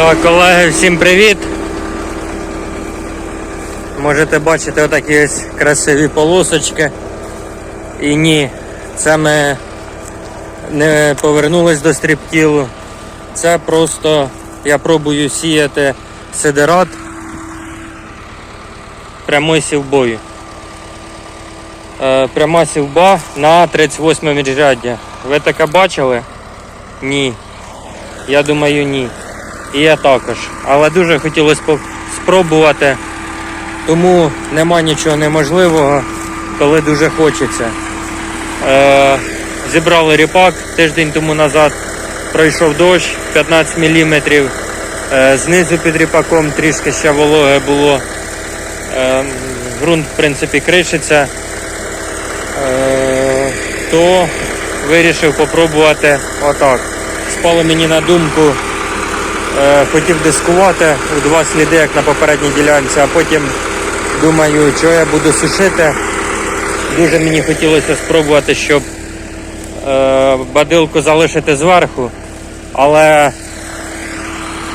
Так, колеги, всім привіт. Можете бачити отакі ось красиві полосочки. І ні, це ми не повернулись до стріптілу. Це просто я пробую сіяти сидерат прямой сівбою. Е, пряма сівба на 38 міжряддя. Ви таке бачили? Ні. Я думаю, ні. І я також. Але дуже хотілося спробувати, тому нема нічого неможливого, коли дуже хочеться. Е, зібрали ріпак тиждень тому назад, пройшов дощ 15 мм. Е, знизу під ріпаком трішки ще вологе було. Е, ґрунт, в принципі, кришиться. Е, то вирішив попробувати отак. Спало мені на думку, хотів дискувати у два сліди, як на попередній ділянці, а потім думаю, що я буду сушити. Дуже мені хотілося спробувати, щоб е, бадилку залишити зверху, але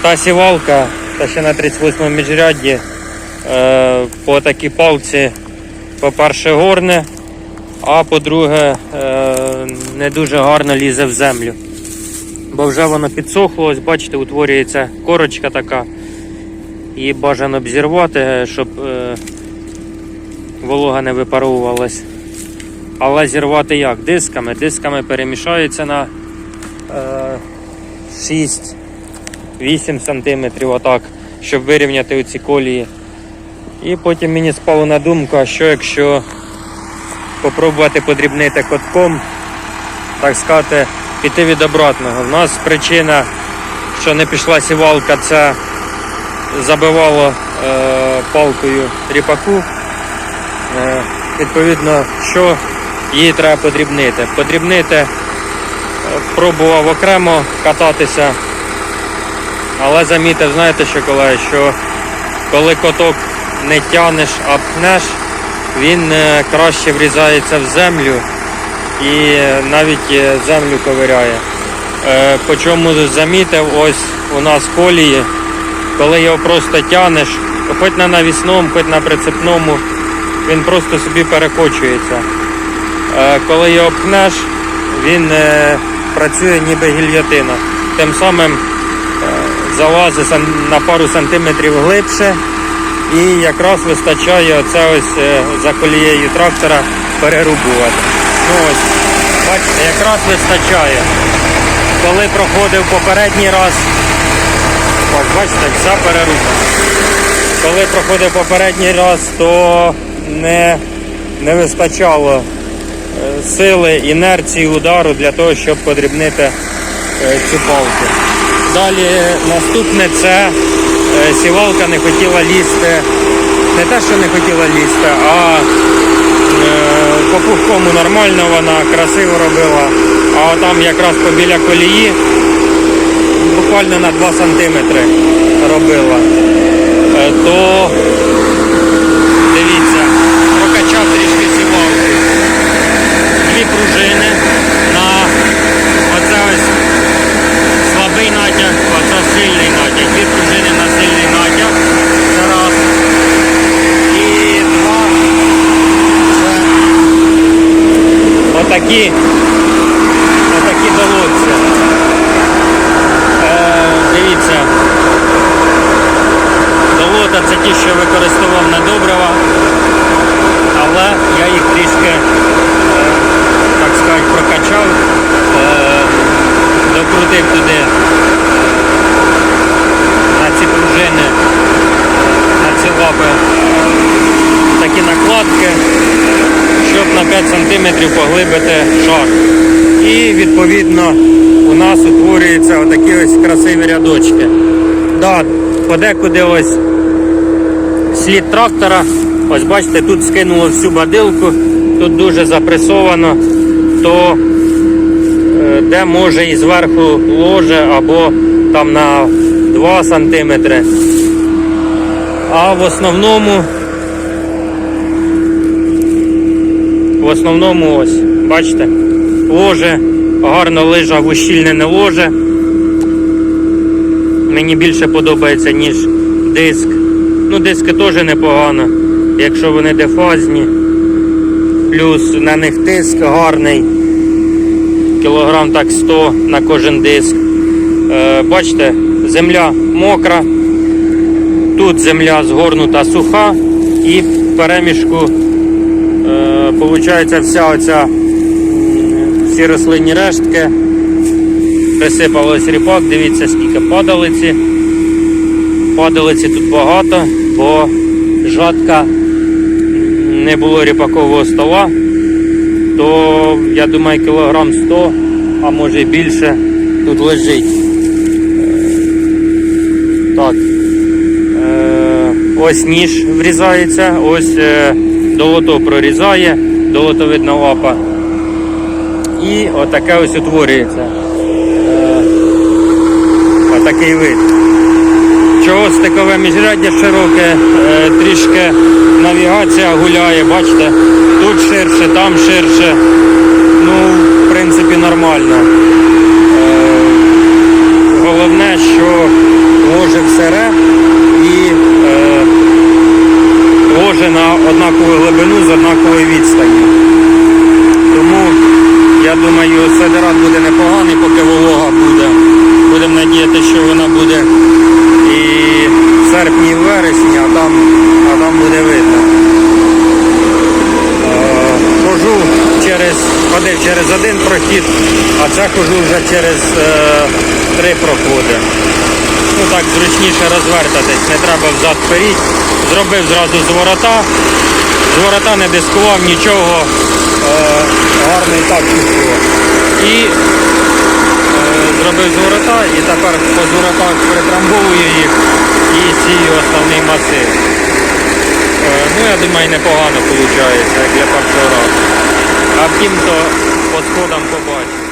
та сівалка, та ще на 38 міжрядді, е, по такій палці, по-перше, горне, а по-друге, е, не дуже гарно лізе в землю. Бо вже воно підсохло, ось бачите, утворюється корочка така. Її бажано б зірвати, щоб е, волога не випаровувалась. Але зірвати як? Дисками. Дисками перемішаються на е, 6-8 см, отак, щоб вирівняти оці колії. І потім мені спало на думку, що якщо попробувати подрібнити котком, так сказати, піти від обратного. У нас причина, що не пішла сівалка, це забивало е, палкою ріпаку. Е, відповідно, що її треба подрібнити. Подрібнити е, пробував окремо кататися, але замітив, знаєте що, колеги, що коли коток не тянеш, а пхнеш, він е, краще врізається в землю і навіть е, землю ковиряє. Е, По чому замітив, ось у нас колії, коли його просто тянеш, хоч на навісному, хоч на прицепному, він просто собі перекочується. Е, Коли його пхнеш, він працює ніби гільйотина. Тим самим е, залазить на пару сантиметрів глибше і якраз вистачає оце ось за колією трактора перерубувати. Ну ось, бачите, якраз вистачає. Коли проходив попередній раз, ось бачите, вся перерубана. Коли проходив попередній раз, то не, не вистачало е, сили, інерції, удару для того, щоб подрібнити е, цю палку. Далі наступне це е, сівалка не хотіла лізти. Не те, що не хотіла лізти, а е, по пухкому нормально вона красиво робила. А там якраз побіля колії буквально на 2 см робила. Е, то дивіться, прокачав трішки балки, Дві пружини на оце ось слабий натяг, оце сильний натяг. Дві пружини на сильний натяг. Це раз. І два. Це отакі, отакі долоться. Е, дивіться. Долота це ті, що використовував на добрива, але я їх трішки, е, так сказати, прокачав, е, докрутив туди на ці пружини, на ці лапи такі накладки, щоб на 5 см поглибити шар. І відповідно у нас утворюються отакі ось красиві рядочки. Да, подекуди ось слід трактора. Ось бачите, тут скинуло всю бадилку, тут дуже запресовано, то е, де може і зверху ложе або там на 2 см. А в основному в основному ось, бачите, ложе, гарно лежа в ущільнене ложе. мені більше подобається, ніж диск. Ну, диски теж непогано, якщо вони дефазні. Плюс на них тиск гарний. Кілограм так 100 на кожен диск. Е, бачите, земля мокра. Тут земля згорнута суха і в перемішку получається вся оця всі рослинні рештки. Присипалось ріпак, дивіться скільки падалиці. Падалиці тут багато, бо жатка не було ріпакового стола, то я думаю кілограм 100, а може і більше тут лежить. Так. Ось ніж врізається, ось е, долото прорізає, долото видна лапа. І отаке ось утворюється. Е, отакий вид. Чого стикове міжряддя широке, е, трішки навігація гуляє, бачите, тут ширше, там ширше. Ну, в принципі, нормально. Головне, що ложе все і е, ложе на однакову глибину з однакової відстані. Тому я думаю, сидерат буде непоганий, поки волога буде. Будемо надіятися, що вона буде і в серпні, і в вересні, а там, а там буде видно. Е, Хожу через, ходив через один прохід, а це хожу вже через е, три проходи. Ну так зручніше розвертатись, не треба взад вперед. Зробив зразу з ворота. З ворота не дискував нічого, е, гарно так пішло. І е, зробив з ворота і тепер по зворотах притрамбовую їх і сію основний масив. Е, Ну, я думаю, непогано виходить, як для першого разу. А втім, то по сходам побачимо.